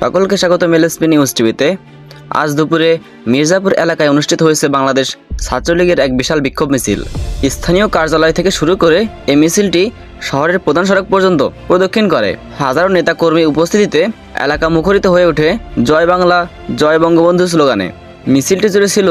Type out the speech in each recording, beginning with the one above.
সকলকে স্বাগত LSP news টিভিতে। আজ দুপুরে মির্জাপুর এলাকায় অনুষ্ঠিত হয়েছে বাংলাদেশ ছাত্রলীগের এক বিশাল বিক্ষোভ মিছিল। স্থানীয় কার্যালয় থেকে শুরু করে এই মিছিলটি শহরের প্রধান সড়ক পর্যন্ত প্রদক্ষিণ করে। হাজারো নেতাকর্মী উপস্থিতিতে এলাকা মুখরিত হয়ে ওঠে জয় বাংলা, জয় বঙ্গবন্ধু স্লোগানে। মিছিলটি জুড়ে ছিল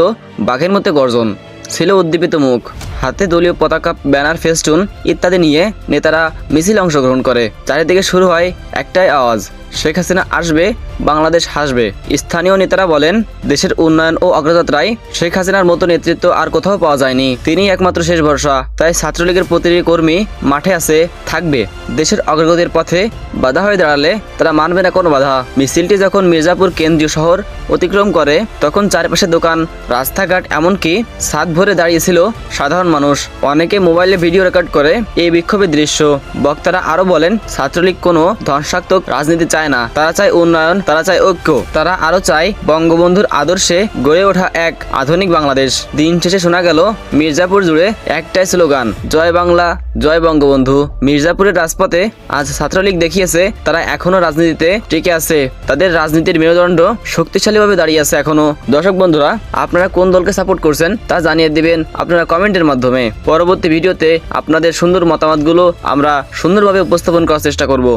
বাঘের মধ্যে গর্জন, ছিল উদ্দীপিত মুখ। হাতে দলীয় পতাকা, ব্যানার, ফেস্টুন ইত্যাদি নিয়ে নেতারা মিছিল অংশগ্রহণ করে। চারিদিকে শুরু হয় একটাই আওয়াজ শেখ হাসিনা আসবে, বাংলাদেশ হাসবে। স্থানীয় নেতারা বলেন, দেশের উন্নয়ন ও অগ্রযাত্রায় শেখ হাসিনার মতো নেতৃত্ব আর কোথাও পাওয়া যায়নি। তিনি একমাত্র শেষ ভরসা। তাই ছাত্রলীগের প্রতিটি কর্মী মাঠে আছে, থাকবে। দেশের অগ্রগতির পথে বাধা হয়ে দাঁড়ালে তারা মানবে না কোনো বাধা। মিছিলটি যখন মির্জাপুর কেন্দ্রীয় শহর অতিক্রম করে, তখন চারপাশে দোকান, রাস্তাঘাট, এমনকি ছাদ ভরে দাঁড়িয়েছিল সাধারণ মানুষ। অনেকে মোবাইলে ভিডিও রেকর্ড করে এই বিক্ষোভের দৃশ্য। বক্তারা আরও বলেন, ছাত্রলীগ কোনো ধ্বংসাত্মক রাজনীতি চায় না। তারা চায় উন্নয়ন, তারা চায় ঐক্য, তারা আরও চায় বঙ্গবন্ধুর আদর্শে গড়ে ওঠা এক আধুনিক বাংলাদেশ। দিন শেষে শোনা গেল, মির্জাপুর জুড়ে একটাই স্লোগান, জয় বাংলা, জয় বঙ্গবন্ধু। মির্জাপুরের রাজপথে আজ ছাত্রলীগ দেখিয়েছে, তারা এখনও রাজনীতিতে টিকে আছে। তাদের রাজনীতির মেরুদণ্ড শক্তিশালীভাবে দাঁড়িয়ে আছে এখনও দর্শক বন্ধুরা, আপনারা কোন দলকে সাপোর্ট করছেন তা জানিয়ে দিবেন আপনারা কমেন্টের মাধ্যমে। পরবর্তী ভিডিওতে আপনাদের সুন্দর মতামতগুলো আমরা সুন্দরভাবে উপস্থাপন করার চেষ্টা করব।